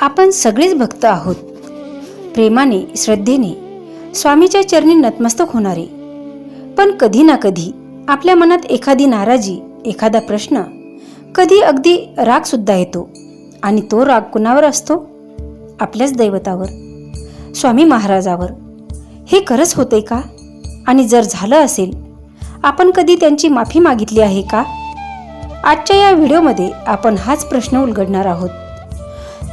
आपण सगळेच भक्त आहोत. प्रेमाने श्रद्धेने स्वामीच्या चरणी नतमस्तक होणारे. पण कधी ना कधी आपल्या मनात एखादी नाराजी एखादा प्रश्न कधी अगदी राग सुद्धा येतो. आणि तो राग कुणावर असतो? आपल्याच दैवतावर. स्वामी महाराजावर. हे खरंच होते का? आणि जर झालं असेल आपण कधी त्यांची माफी मागितली आहे का? आजच्या या व्हिडिओमध्ये आपण हाच प्रश्न उलगडणार आहोत.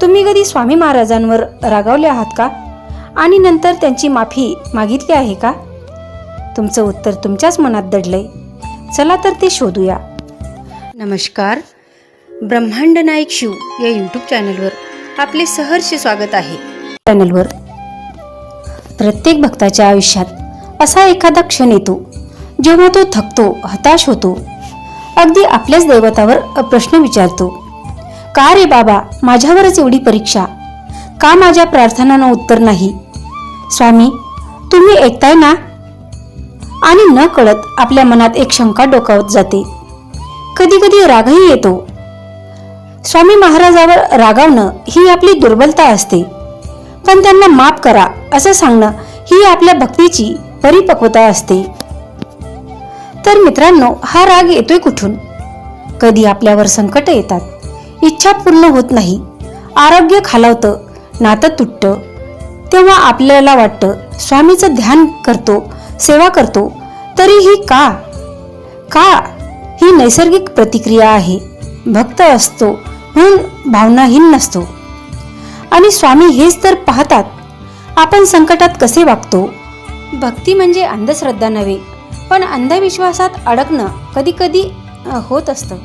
तुम्ही कधी स्वामी महाराजांवर रागावले आहात का? आणि नंतर त्यांची माफी मागितली आहे का? तुमचं उत्तर तुमच्याच मनात दडलंय. चला तर ते शोधूया. नमस्कार. ब्रह्मांड नायक शिव या यूट्यूब चॅनलवर आपले सहर्ष स्वागत आहे. चॅनलवर प्रत्येक भक्ताच्या आयुष्यात असा एखादा क्षण येतो जेव्हा तो थकतो हताश होतो. अगदी आपल्याच दैवतावर प्रश्न विचारतो का रे बाबा? माझ्यावरच एवढी परीक्षा. का माझ्या प्रार्थनांना उत्तर नाही? स्वामी तुम्ही ऐकताय ना? आणि न कळत आपल्या मनात एक शंका डोकावत जाते. कधी कधी रागही येतो. स्वामी महाराजावर रागावणं ही आपली दुर्बलता असते. पण त्यांना माफ करा असं सांगणं ही आपल्या भक्तीची परिपक्वता असते. तर मित्रांनो हा राग येतोय कुठून? कधी आपल्यावर संकट येतात. इच्छा पूर्ण होत नाही. आरोग्य खालावतं नातं तुटतं. तेव्हा आपल्याला वाटतं स्वामीचं ध्यान करतो सेवा करतो तरीही का? का ही नैसर्गिक प्रतिक्रिया आहे? भक्त असतो म्हणून भावनाहीन नसतो. आणि स्वामी हेच तर पाहतात. आपण संकटात कसे वागतो? भक्ती म्हणजे अंधश्रद्धा नव्हे पण अंधविश्वासात अडकणं कधी कधी होत असतं.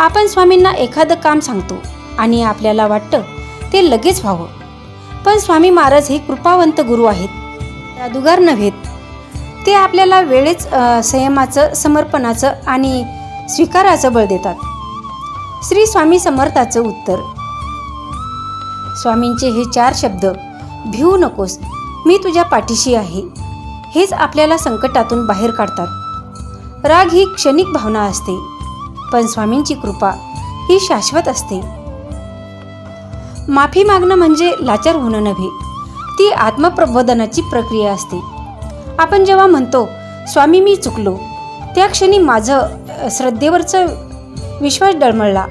आपण स्वामींना एखादं काम सांगतो आणि आपल्याला वाटतं ते लगेच व्हावं. पण स्वामी महाराज हे कृपावंत गुरु आहेत. जादूगार नव्हेत. ते आपल्याला वेळेच संयमाचं समर्पणाचं आणि स्वीकाराचं बळ देतात. श्री स्वामी समर्थाचं उत्तर. स्वामींचे हे चार शब्द भिवू नकोस मी तुझ्या पाठीशी आहे हेच आपल्याला संकटातून बाहेर काढतात. राग ही क्षणिक भावना असते. पण स्वामींची कृपा ही शाश्वत असते. माफी मागणं म्हणजे लाचार होणं नव्हे ती आत्मप्रबोधनाची प्रक्रिया असते. आपण जेव्हा म्हणतो स्वामी मी चुकलो त्या क्षणी माझं श्रद्धेवरचं विश्वास डळमळला.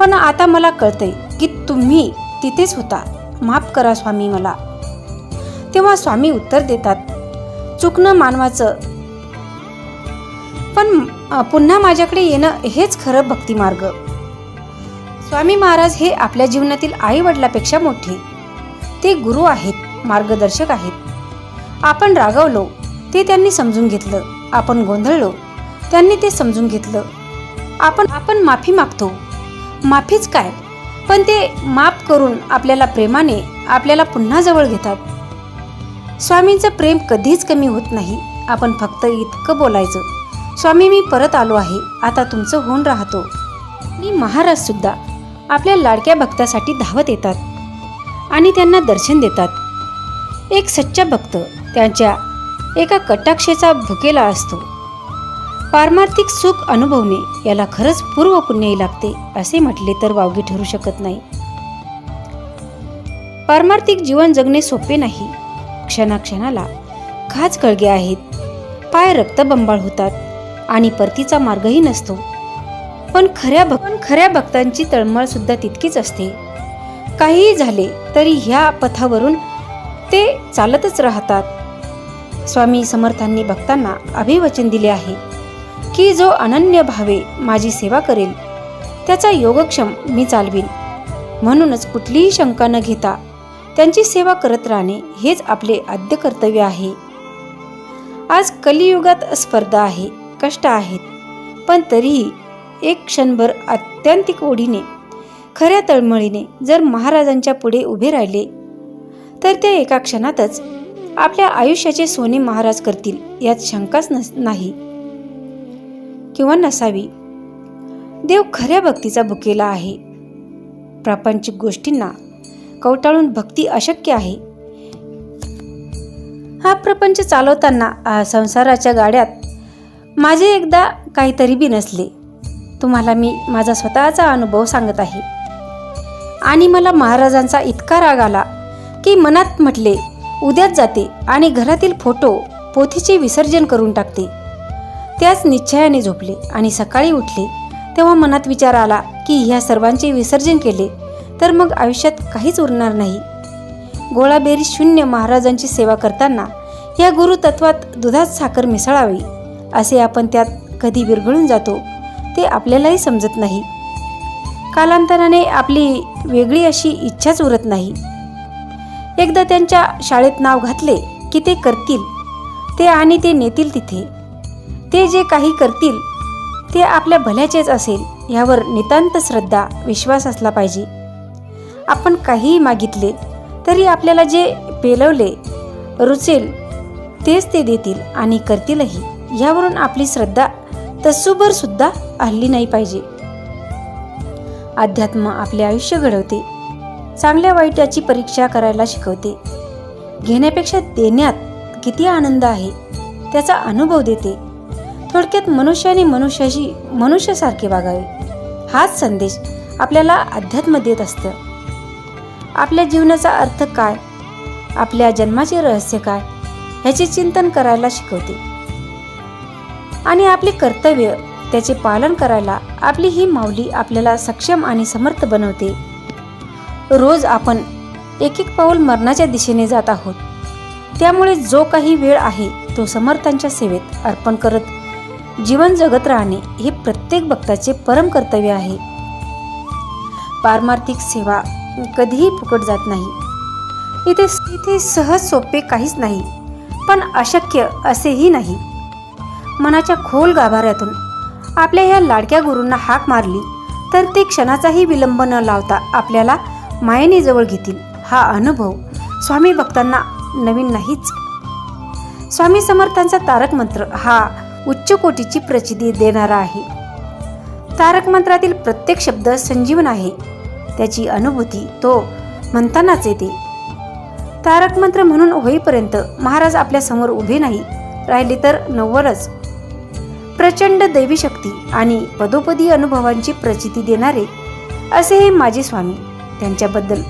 पण आता मला कळतंय की तुम्ही तिथेच होता. माफ करा स्वामी मला. तेव्हा स्वामी उत्तर देतात चुकणं मानवाचं पण पुन्हा माझ्याकडे येणं हेच खरं भक्तिमार्ग. स्वामी महाराज हे आपल्या जीवनातील आई वडिलापेक्षा मोठे. ते गुरु आहेत मार्गदर्शक आहेत. आपण रागवलो ते त्यांनी समजून घेतलं. आपण गोंधळलो त्यांनी ते समजून घेतलं. आपण आपण माफी मागतो. माफीच काय? पण ते माफ करून आपल्याला प्रेमाने आपल्याला पुन्हा जवळ घेतात. स्वामींचं प्रेम कधीच कमी होत नाही. आपण फक्त इतकं बोलायचं. स्वामी मी परत आलो आहे. आता तुमचं होऊन राहतो. आणि महाराज सुद्धा आपल्या लाडक्या भक्तासाठी धावत येतात आणि त्यांना दर्शन देतात. एक सच्चा भक्त त्यांच्या एका कटाक्षेचा भुकेला असतो. पारमार्थिक सुख अनुभवणे याला खरंच पूर्व पुण्यही लागते असे म्हटले तर वावगी ठरू शकत नाही. पारमार्थिक जीवन जगणे सोपे नाही. क्षणाक्षणाला खाच कळगे आहेत. पाय रक्तबंबाळ होतात. आणि परतीचा मार्गही नसतो. पण खऱ्या भक पण खऱ्या भक्तांची तळमळ सुद्धा तितकीच असते. काहीही झाले तरी ह्या पथावरून ते चालतच राहतात. स्वामी समर्थांनी भक्तांना अभिवचन दिले आहे की जो अनन्य भावे माझी सेवा करेल त्याचा योगक्षम मी चालवीन. म्हणूनच कुठलीही शंका न घेता त्यांची सेवा करत राहणे हेच आपले आद्य कर्तव्य आहे. आज कलियुगात स्पर्धा आहे. कष्ट आहेत. पण तरीही एक क्षणभर आत्यंतिक ओढीने खऱ्या तळमळीने जर महाराजांच्या पुढे उभे राहिले तर ते एका क्षणातच आपल्या आयुष्याचे सोने महाराज करतील यात शंकाच नस नाही. किंवा नसावी. देव खऱ्या भक्तीचा भुकेला आहे. प्रापंचिक गोष्टींना कवटाळून भक्ती अशक्य आहे. हा प्रपंच चालवताना संसाराच्या गाड्यात माझे एकदा काहीतरी बी नसले. तुम्हाला मी माझा स्वतःचा अनुभव सांगत आहे. आणि मला महाराजांचा इतका राग आला की मनात म्हटले उद्याच जाते आणि घरातील फोटो पोथीचे विसर्जन करून टाकते. त्याच निश्चयाने झोपले आणि सकाळी उठले. तेव्हा मनात विचार आला की ह्या सर्वांचे विसर्जन केले तर मग आयुष्यात काहीच उरणार नाही. गोळाबेरी शून्य महाराजांची सेवा करताना या गुरुतत्वात दुधात साखर मिसळावी. असे आपण त्यात कधी विरघळून जातो ते आपल्यालाही समजत नाही. कालांतराने आपली वेगळी अशी इच्छाच उरत नाही. एकदा त्यांच्या शाळेत नाव घातले की ते करतील ते आणि ते नेतील तिथे. ते जे काही करतील ते आपल्या भल्याचेच असेल यावर नितांत श्रद्धा विश्वास असला पाहिजे. आपण काहीही मागितले तरी आपल्याला जे पेलवले रुचेल तेच ते देतील आणि करतीलही. यावरून आपली श्रद्धा तसूभर सुद्धा हल्ली नाही पाहिजे. अध्यात्म आपले आयुष्य घडवते. चांगल्या वाईटाची परीक्षा करायला शिकवते. घेण्यापेक्षा देण्यात किती आनंद आहे त्याचा अनुभव देते. थोडक्यात मनुष्याने मनुष्याशी मनुष्यासारखे वागावे. हाच संदेश आपल्याला अध्यात्म देत असतं. आपल्या जीवनाचा अर्थ काय? आपल्या जन्माचे रहस्य काय? ह्याचे चिंतन करायला शिकवते. आणि आपले कर्तव्य त्याचे पालन करायला आपली ही माऊली आपल्याला सक्षम आणि समर्थ बनवते. रोज आपण एक एक पाऊल मरणाच्या दिशेने जात आहोत. त्यामुळे जो काही वेळ आहे तो समर्थांच्या सेवेत अर्पण करत जीवन जगत राहणे हे प्रत्येक भक्ताचे परम कर्तव्य आहे. पारमार्थिक सेवा कधीही फुकट जात नाही. इथे इथे सहज सोपे काहीच नाही पण अशक्य असेही नाही. मनाच्या खोल गाभाऱ्यातून आपल्या ह्या लाडक्या गुरूंना हाक मारली तर ते क्षणाचाही विलंब न लावता आपल्याला मायेने जवळ घेतील. हा अनुभव स्वामी भक्तांना नवीन नाहीच. स्वामी समर्थांचा तारक मंत्र हा उच्च कोटीची प्रचिती देणारा आहे. तारक मंत्रातील प्रत्येक शब्द संजीवन आहे. त्याची अनुभूती तो म्हणतानाच येते. तारक मंत्र म्हणून होईपर्यंत महाराज आपल्यासमोर उभे नाही. राहिले तर नव्वरच प्रचंड दैवी शक्ती आणि पदोपदी अनुभवांची प्रचिती देणारे असे हे माझे स्वामी त्यांच्याबद्दल.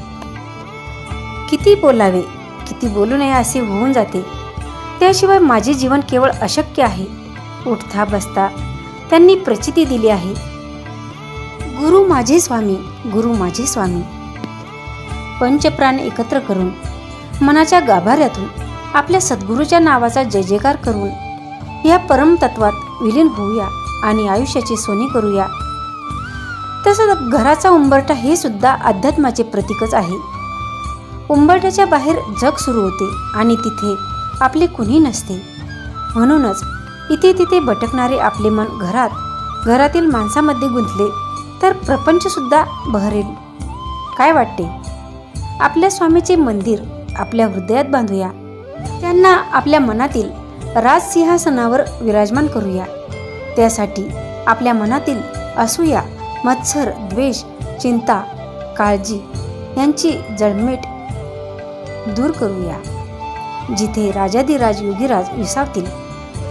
किती बोलावे किती बोलू नये असे होऊन जाते. त्याशिवाय माझे जीवन केवळ अशक्य आहे. उठता बसता त्यांनी प्रचिती दिली आहे. गुरु माझे स्वामी गुरु माझे स्वामी. पंचप्राण एकत्र करून मनाच्या गाभाऱ्यातून आपल्या सद्गुरूच्या नावाचा जय जयकार करून या परमतत्वात विलीन होऊया आणि आयुष्याची सोने करूया. तसं घराचा उंबरठा हे सुद्धा अध्यात्माचे प्रतीकच आहे. उंबरठ्याच्या बाहेर जग सुरू होते आणि तिथे आपले कुणी नसते. म्हणूनच इथे तिथे भटकणारे आपले मन घरात घरातील माणसामध्ये गुंतले तर प्रपंचसुद्धा बहरेल. काय वाटते? आपल्या स्वामीचे मंदिर आपल्या हृदयात बांधूया. त्यांना आपल्या मनातील राजसिंहासनावर विराजमान करूया. त्यासाठी आपल्या मनातील असूया मत्सर द्वेष चिंता काळजी यांची जळमेट दूर करूया. जिथे राजाधिराज योगीराज विसावतील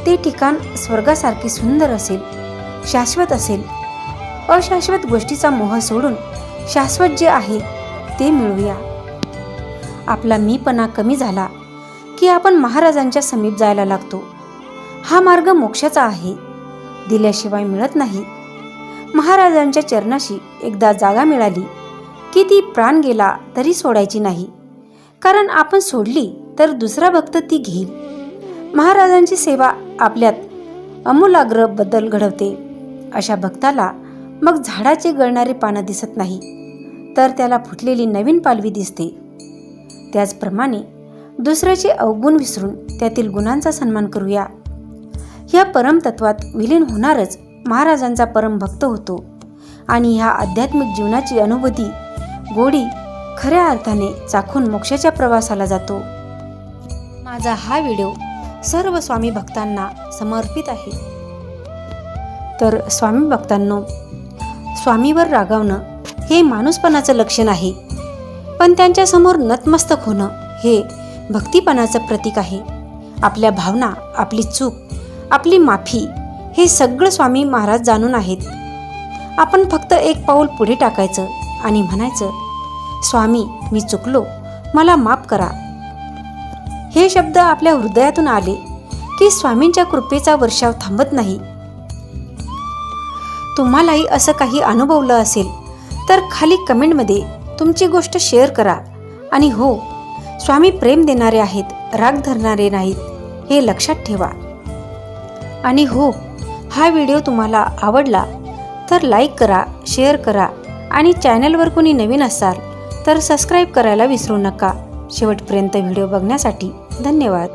ते ठिकाण स्वर्गासारखे सुंदर असेल शाश्वत असेल. अशाश्वत गोष्टीचा मोह सोडून शाश्वत जे आहे ते मिळूया. आपला मीपणा कमी झाला की आपण महाराजांच्या समीप जायला लागतो. हा मार्ग मोक्षाचा आहे. दिल्याशिवाय मिळत नाही. महाराजांच्या चरणाशी एकदा जागा मिळाली की ती प्राण गेला तरी सोडायची नाही. कारण आपण सोडली तर दुसरा भक्त ती घेईल. महाराजांची सेवा आपल्यात अमूलाग्र बदल घडवते. अशा भक्ताला मग झाडाचे गळणारे पानं दिसत नाही तर त्याला फुटलेली नवीन पालवी दिसते. त्याचप्रमाणे दुसऱ्याचे अवगुण विसरून त्यातील गुणांचा सन्मान करूया. ह्या परमतत्वात विलीन होणारच महाराजांचा परम भक्त होतो आणि ह्या आध्यात्मिक जीवनाची अनुभूती गोडी खऱ्या अर्थाने चाखून मोक्षाच्या प्रवासाला जातो. माझा हा व्हिडिओ सर्व स्वामी भक्तांना समर्पित आहे. तर स्वामी भक्तांनो स्वामीवर रागावणं हे माणूसपणाचं लक्षण आहे. पण त्यांच्यासमोर नतमस्तक होणं हे भक्तिपणाचं प्रतीक आहे. आपल्या भावना आपली चूक आपली माफी हे सगळं स्वामी महाराज जाणून आहेत. आपण फक्त एक पाऊल पुढे टाकायचं आणि म्हणायचं स्वामी मी चुकलो. मला माफ करा. हे शब्द आपल्या हृदयातून आले की स्वामींच्या कृपेचा वर्षाव थांबत नाही. तुम्हालाही असं काही अनुभवलं असेल तर खाली कमेंटमध्ये तुमची गोष्ट शेअर करा. आणि हो स्वामी प्रेम देणारे आहेत राग धरणारे नाहीत हे लक्षात ठेवा. आणि हो हा व्हिडिओ तुम्हाला आवडला तर लाईक करा शेअर करा आणि चॅनलवर कोणी नवीन असाल तर सबस्क्राईब करायला विसरू नका. शेवटपर्यंत व्हिडिओ बघण्यासाठी धन्यवाद.